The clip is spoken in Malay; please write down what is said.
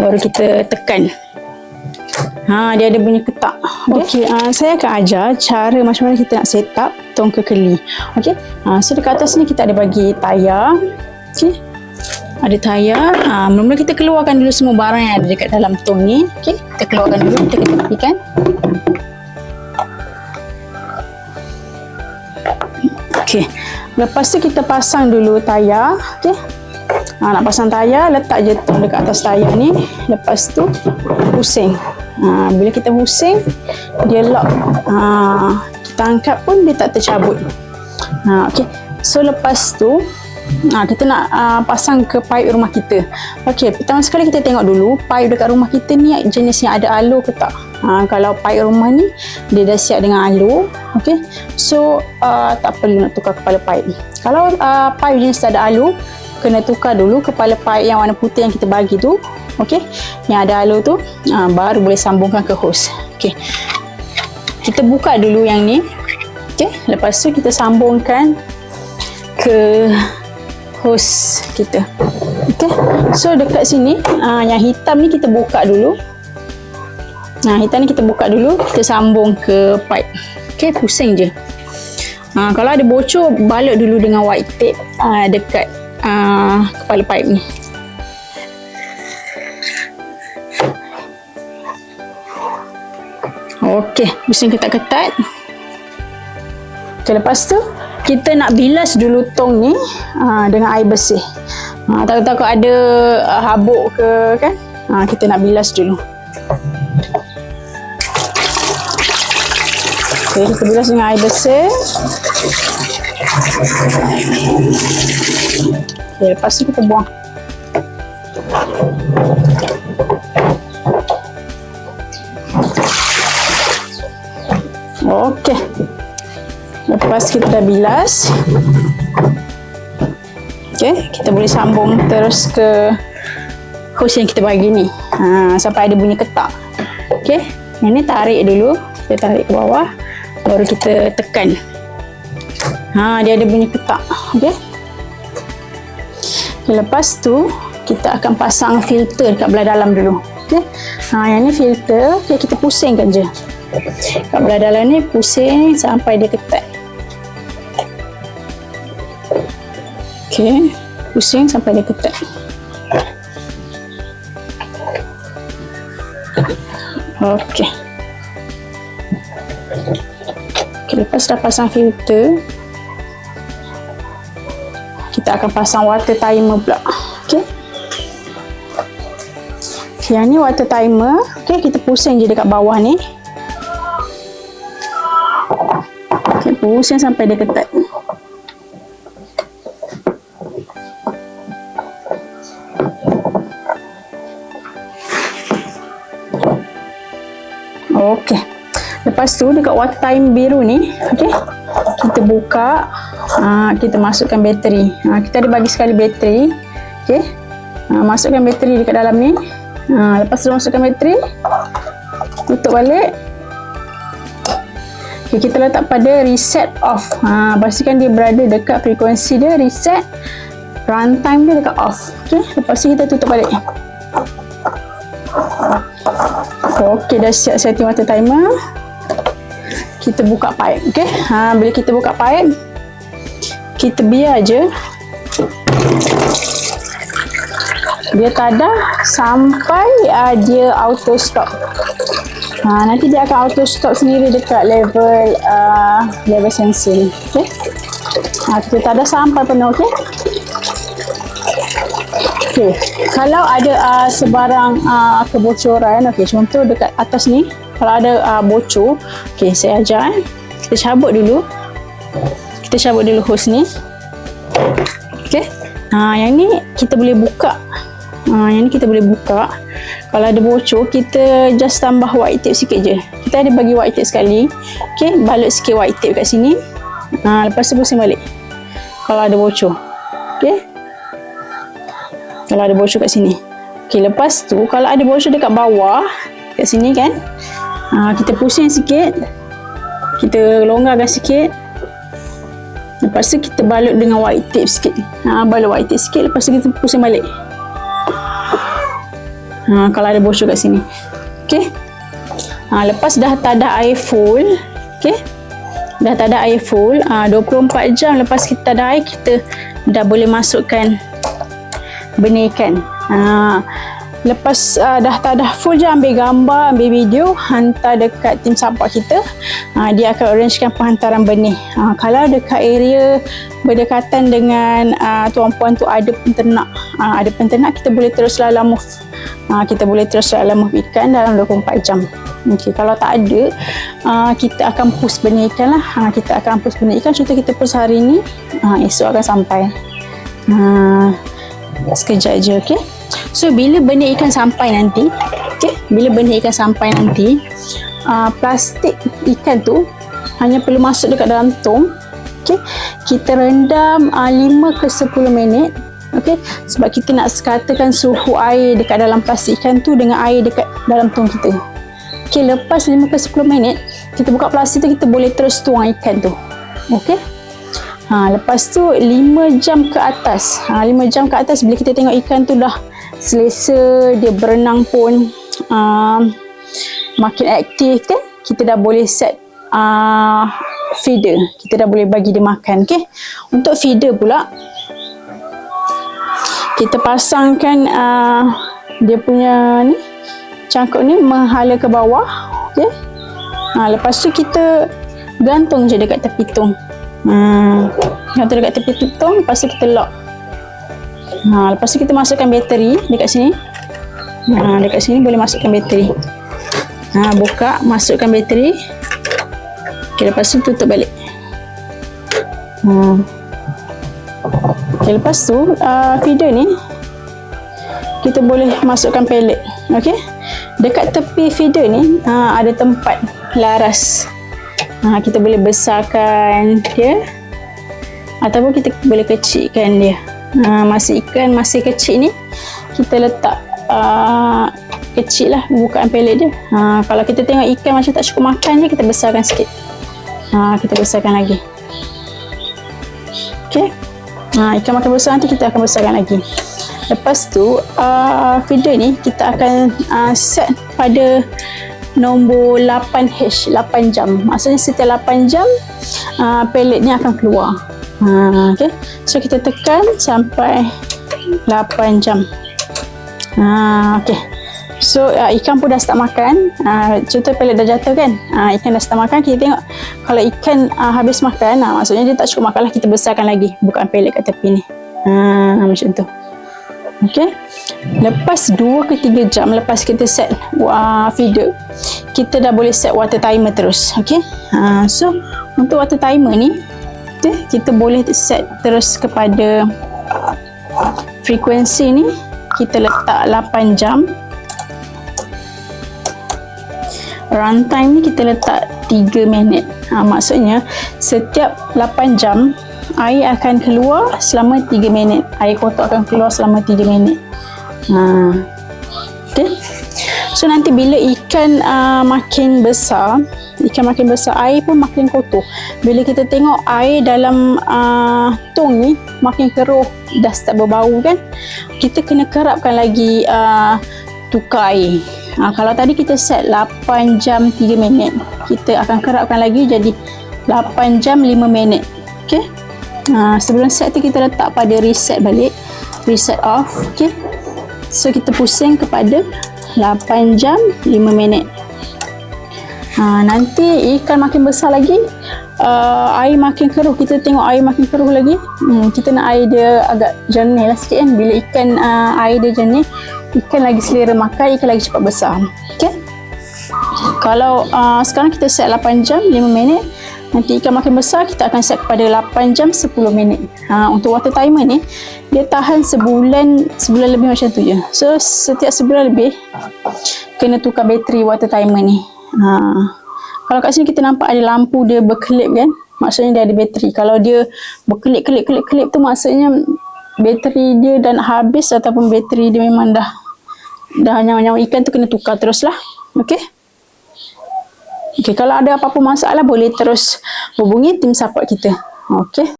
baru kita tekan. Ha, dia ada bunyi ketak. Okey, uh, saya akan ajar cara macam mana kita nak set up tong kekeli. Okey. Uh, so dekat atas ni kita ada bagi tayar. Okey. Ada tayar. Ha, mula-mula kita keluarkan dulu semua barang yang ada dekat dalam tong ni. Okey. Kita keluarkan dulu, kita ketepikan. Okey. Lepas tu kita pasang dulu tayar. Okey. Ha, nak pasang tayar, letak je tong dekat atas tayar ni. Lepas tu pusing. Ha, bila kita pusing, dia lock. Ha, kita angkat pun dia tak tercabut. Ha, okey. So lepas tu Ha, kita nak uh, pasang ke pipe rumah kita. Okey, pertama sekali kita tengok dulu pipe dekat rumah kita ni jenis yang ada alo ke tak. Ha, kalau pipe rumah ni dia dah siap dengan alo, okey. So uh, tak perlu nak tukar kepala pipe. Kalau uh, pipe jenis tak ada alo, kena tukar dulu kepala pipe yang warna putih yang kita bagi tu. Okey. Yang ada alo tu uh, baru boleh sambungkan ke hose. Okey. Kita buka dulu yang ni. Okey, lepas tu kita sambungkan ke hose kita. Okey. So dekat sini uh, yang hitam ni kita buka dulu. Nah, hitam ni kita buka dulu, kita sambung ke pipe. Okey, pusing je. Uh, kalau ada bocor, balut dulu dengan white tape uh, dekat uh, kepala pipe ni. Okey, pusing ketat-ketat. Okay, lepas tu kita nak bilas dulu tong ni uh, dengan air bersih. Uh, takut-takut ada uh, habuk ke kan? Uh, kita nak bilas dulu. Okay, kita bilas dengan air bersih. Lepas tu kita buang. Okey. Lepas kita bilas. Okey, kita boleh sambung terus ke hose yang kita bagi ni. Ha, sampai ada bunyi ketak. Okey, yang ni tarik dulu. Kita tarik ke bawah. Baru kita tekan. Ha, dia ada bunyi ketak. Okey. Okay, lepas tu, kita akan pasang filter dekat belah dalam dulu. Okey. Ha, yang ni filter, okay, kita pusingkan je. Kat belah dalam ni pusing sampai dia ketat. Okey, pusing sampai dia ketat. Okey. Okey, lepas dah pasang filter, kita akan pasang water timer pula. Okey. Yang ni water timer. Okey, kita pusing je dekat bawah ni. Okey, pusing sampai dia ketat. Okey. Lepas tu dekat water time biru ni, okey. Kita buka, uh, kita masukkan bateri. Uh, kita ada bagi sekali bateri. Okey. Uh, masukkan bateri dekat dalam ni. Uh, lepas tu masukkan bateri, tutup balik. Okay, kita letak pada reset off. Ha, pastikan dia berada dekat frekuensi dia reset. Runtime dia dekat off. Okay, lepas tu kita tutup balik. Okay, dah siap setting water timer. Kita buka pipe. Okay, ha, bila kita buka pipe, kita biar je dia tadah sampai uh, dia auto stop. Ha, nanti dia akan auto stop sendiri dekat level uh, level sensing. Okay. Ha, kita tadah sampai penuh. Okay. Okay. Kalau ada uh, sebarang uh, kebocoran, okay, contoh dekat atas ni, kalau ada uh, bocor, okay, saya ajar. Eh. Kita cabut dulu. Kita cabut dulu hose ni. Okay. Ha, yang ni kita boleh buka Ha, yang ni kita boleh buka. Kalau ada bocor, kita just tambah white tape sikit je. Kita ada bagi white tape sekali. Okay, balut sikit white tape kat sini. Ha, lepas tu pusing balik. Kalau ada bocor. Okay. Kalau ada bocor kat sini. Okay, lepas tu, kalau ada bocor dekat bawah, kat sini kan, ha, kita pusing sikit. Kita longgarkan sikit. Lepas tu kita balut dengan white tape sikit. Ha, balut white tape sikit. Lepas tu kita pusing balik. Ha, kalau ada bocor kat sini. Okey. Ha, lepas dah tak ada air full. Okey. Dah tak ada air full. Ha, 24 jam lepas kita ada air, kita dah boleh masukkan benih ikan. Ha, Lepas uh, dah tak dah full je ambil gambar, ambil video, hantar dekat tim support kita. Uh, dia akan arrangekan penghantaran benih. Uh, kalau dekat area berdekatan dengan uh, tuan-puan tu ada penternak, uh, ada penternak kita boleh terus lalam move. Uh, kita boleh terus lalam move ikan dalam 24 jam. Okay, kalau tak ada, uh, kita akan push benih ikan lah. Uh, kita akan push benih ikan. Contoh kita push hari ni, uh, esok akan sampai. Uh, sekejap je, okay? So bila benih ikan sampai nanti, okay, bila benih ikan sampai nanti, uh, plastik ikan tu hanya perlu masuk dekat dalam tong. Okay, kita rendam uh, 5 ke 10 minit. Okay, sebab kita nak sekatakan suhu air dekat dalam plastik ikan tu dengan air dekat dalam tong kita. Okay, lepas 5 ke 10 minit, kita buka plastik tu, kita boleh terus tuang ikan tu. Okay. Ha, lepas tu 5 jam ke atas. Ha, 5 jam ke atas bila kita tengok ikan tu dah selesa dia berenang pun uh, makin aktif kan kita dah boleh set uh, feeder kita dah boleh bagi dia makan okay? untuk feeder pula kita pasangkan uh, dia punya ni cangkuk ni menghala ke bawah okay? ha, lepas tu kita gantung je dekat tepi tong hmm, gantung dekat tepi tong lepas tu kita lock Ha, lepas tu kita masukkan bateri dekat sini. Ha, dekat sini boleh masukkan bateri. Ha, buka, masukkan bateri. Okay, lepas tu tutup balik. Ha. Okay, lepas tu uh, feeder ni kita boleh masukkan pellet. Okay. Dekat tepi feeder ni uh, ada tempat laras. Ha, kita boleh besarkan dia ataupun kita boleh kecilkan dia. Uh, masa ikan masih kecil ni kita letak uh, kecil lah bukaan pelet dia. Uh, kalau kita tengok ikan macam tak cukup makan je kita besarkan sikit. Uh, kita besarkan lagi. Ok uh, ikan makan besar nanti kita akan besarkan lagi. Lepas tu uh, feeder ni kita akan uh, set pada nombor 8H 8 jam maksudnya setiap 8 jam uh, pellet ni akan keluar Ha, okay. So kita tekan sampai 8 jam. Ha, okay. So uh, ikan pun dah start makan. Uh, contoh pelet dah jatuh kan. Uh, ikan dah start makan. Kita tengok kalau ikan uh, habis makan, uh, maksudnya dia tak cukup makan lah. Kita besarkan lagi. Bukan pelet kat tepi ni. Ha, macam tu. Okay. Lepas 2 ke 3 jam lepas kita set uh, feeder, kita dah boleh set water timer terus. Okay. Uh, so untuk water timer ni, kita kita boleh set terus kepada frekuensi ni kita letak 8 jam runtime ni kita letak 3 minit ha, maksudnya setiap 8 jam air akan keluar selama 3 minit. Air kotor akan keluar selama 3 minit. Ha. okay. so nanti bila ikan uh, makin besar ikan makin besar air pun makin kotor. Bila kita tengok air dalam uh, tong ni makin keruh dah start berbau kan kita kena kerapkan lagi uh, tukar air. Uh, kalau tadi kita set 8 jam 3 minit kita akan kerapkan lagi jadi 8 jam 5 minit. Ok uh, sebelum set tu kita letak pada reset balik reset off ok so kita pusing kepada 8 jam 5 minit Ha, nanti ikan makin besar lagi, uh, air makin keruh. Kita tengok air makin keruh lagi. Hmm, kita nak air dia agak jernih lah sikit kan. Bila ikan uh, air dia jernih, ikan lagi selera makan, ikan lagi cepat besar. Okay? Kalau uh, sekarang kita set 8 jam 5 minit, nanti ikan makin besar, kita akan set kepada 8 jam 10 minit. Ha, untuk water timer ni, dia tahan sebulan sebulan lebih macam tu je. So, setiap sebulan lebih, kena tukar bateri water timer ni. Ha. Kalau kat sini kita nampak ada lampu dia berkelip kan. Maksudnya dia ada bateri. Kalau dia berkelip, kelip, kelip, kelip tu maksudnya bateri dia dah nak habis ataupun bateri dia memang dah dah nyawa-nyawa ikan tu kena tukar terus lah. Okay. Okay, kalau ada apa-apa masalah boleh terus hubungi tim support kita. Okay.